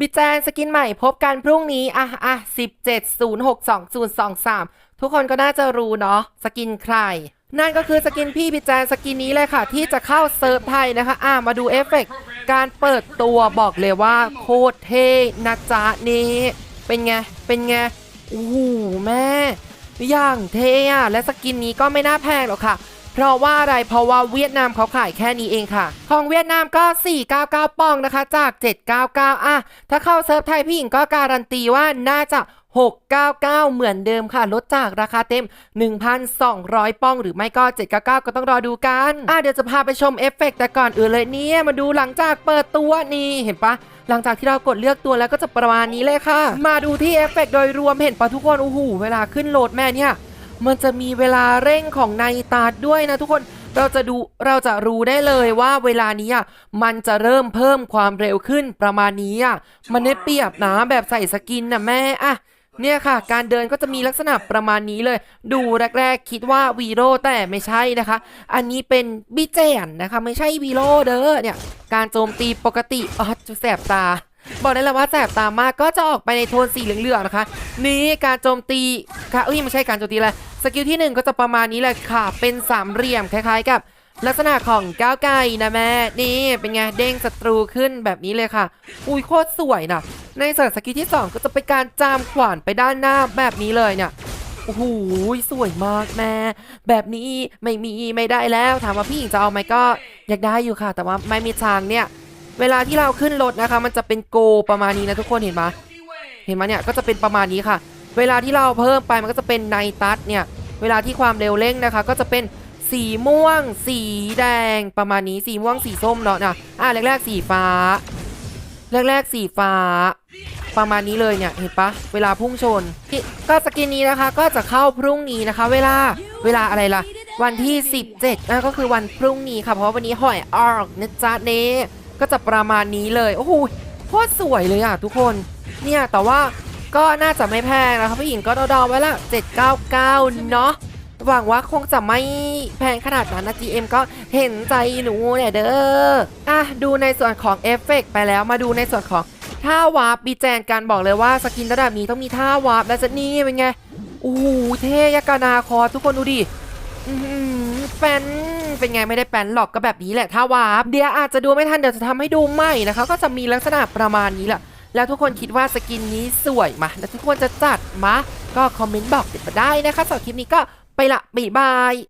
บิแจนสกินใหม่พบกันพรุ่งนี้อะอะสิบเจ็ดศูนย์หกสองศูนย์สองสามทุกคนก็น่าจะรู้เนาะสกินใคร นั่นก็คือสกินพี่บิแจนสกินนี้เลยค่ะ ที่จะเข้าเซิร์ฟไทยนะคะอะมาดูเอฟเฟกต์การเปิดตัวบอกเลยว่าโคตรเท่นะจ๊ะนี่เป็นไง เป็นไงโอ้โหแม่ อย่างเท่อะและสกินนี้ก็ไม่น่าแพงหรอกค่ะ เพราะว่าอะไรเพราะว่าเวียดนามเขาขายแค่นี้เองค่ะ ของเวียดนามก็ 499ปองนะคะ จาก 799 อะ ถ้าเข้าเซิร์ฟไทยพี่หญิงก็การันตีว่าน่าจะ699 เหมือนเดิมค่ะ ลดจากราคาเต็ม 1,200ปองหรือไม่ก็ 799 ก็ต้องรอดูกัน อะเดี๋ยวจะพาไปชมเอฟเฟกต์แต่ก่อนอื่นเลยเนี่ย มาดูหลังจากเปิดตัวนี่เห็นปะหลังจากที่เรากดเลือกตัวแล้วก็จะประมาณนี้เลยค่ะ มาดูที่เอฟเฟกต์โดยรวมเห็นปะทุกคนโอ้โหเวลาขึ้นโหลดแม่เนี่ย มันจะมีเวลาเร่งของในตาดด้วยนะทุกคนเราจะดูเราจะรู้ได้เลยว่าเวลานี้อะมันจะเริ่มเพิ่มความเร็วขึ้นประมาณนี้อะมันได้เปรียบนะแบบใส่สกินนะแม่อะเนี่ยค่ะ การเดินก็จะมีลักษณะประมาณนี้เลย ดูแรกๆ คิดว่าวีโรแต่ไม่ใช่นะคะ อันนี้เป็นบิเจนนะคะ ไม่ใช่วีโรเด้อเนี่ย การโจมตีปกติอ๋อจะแสบตา บอกได้เลยว่าแสบตามากก็จะออกไปในโทนสีเหลืองๆนะคะ นี่การโจมตีค่ะเอ้ยไม่ใช่การโจมตีเลยสกิลที่หนึ่งก็จะประมาณนี้เลยค่ะ เป็นสามเหลี่ยมคล้ายๆกับ ลักษณะของก้าวไก่นะแม่นี่เป็นไงเด้งศัตรูขึ้นแบบนี้เลยค่ะ อุ้ยโคตรสวยนะในส่วนสกิลที่สองก็จะเป็นการจามขวานไปด้านหน้าแบบนี้เลยเนี่ยโอ้โหสวยมากแม่แบบนี้ไม่มีไม่ได้แล้วถามว่าพี่หญิงจะเอาไหมก็อยากได้อยู่ค่ะ แต่ว่าไม่มีทางเนี่ย เวลาที่เราขึ้นรถนะคะ มันจะเป็นโกประมาณนี้นะทุกคนเห็นไหมเห็นไหมเนี่ยก็จะเป็นประมาณนี้ค่ะ เวลาที่เราเพิ่มไปมันก็จะเป็นไนตัสเนี่ยเวลาที่ความเร็วเร่งนะคะ ก็จะเป็นสีม่วง สีแดงประมาณนี้สีม่วงสีส้มเนาะนะอะแรกๆสีฟ้า แรกๆสีฟ้า ประมาณนี้เลยเนี่ยเห็นปะเวลาพุ่งชน ก็สกินนี้นะคะก็จะเข้าพรุ่งนี้นะคะ เวลาเวลาอะไรล่ะ วันที่ 17นะก็คือวันพรุ่งนี้ค่ะเพราะวันนี้หอยออกนะจ๊ะเน่ ก็จะประมาณนี้เลย โอ้โหโคตรสวยเลยอะทุกคน เนี่ยแต่ว่าก็น่าจะไม่แพงนะคะผู้หญิงก็เดาๆไว้ละ 799 เนาะหวังว่าคงจะไม่แพงขนาดนั้นนะ GM ก็เห็นใจหนูเนี่ยเด้ออะดูในส่วนของเอฟเฟกต์ไปแล้วมาดูในส่วนของท่าวาร์ปบีแจนกันบอกเลยว่าสกินระดับนี้ต้องมีท่าวาร์ปแล้วจะนี่เป็นไง โอ้โหเท่ยกนาคอทุกคนดูดิ แฟนเป็นไงไม่ได้แปนหรอกก็แบบนี้แหละถ้าวาร์ปเดี๋ยวอาจจะดูไม่ทันเดี๋ยวจะทำให้ดูใหม่นะคะ ก็จะมีลักษณะประมาณนี้แหละแล้วทุกคนคิดว่าสกินนี้สวยมาแล้วทุกคนจะจัดมาก็คอมเมนต์บอกเด็ดมาได้นะคะสำหรับคลิปนี้ก็ไปละบ๊ายบาย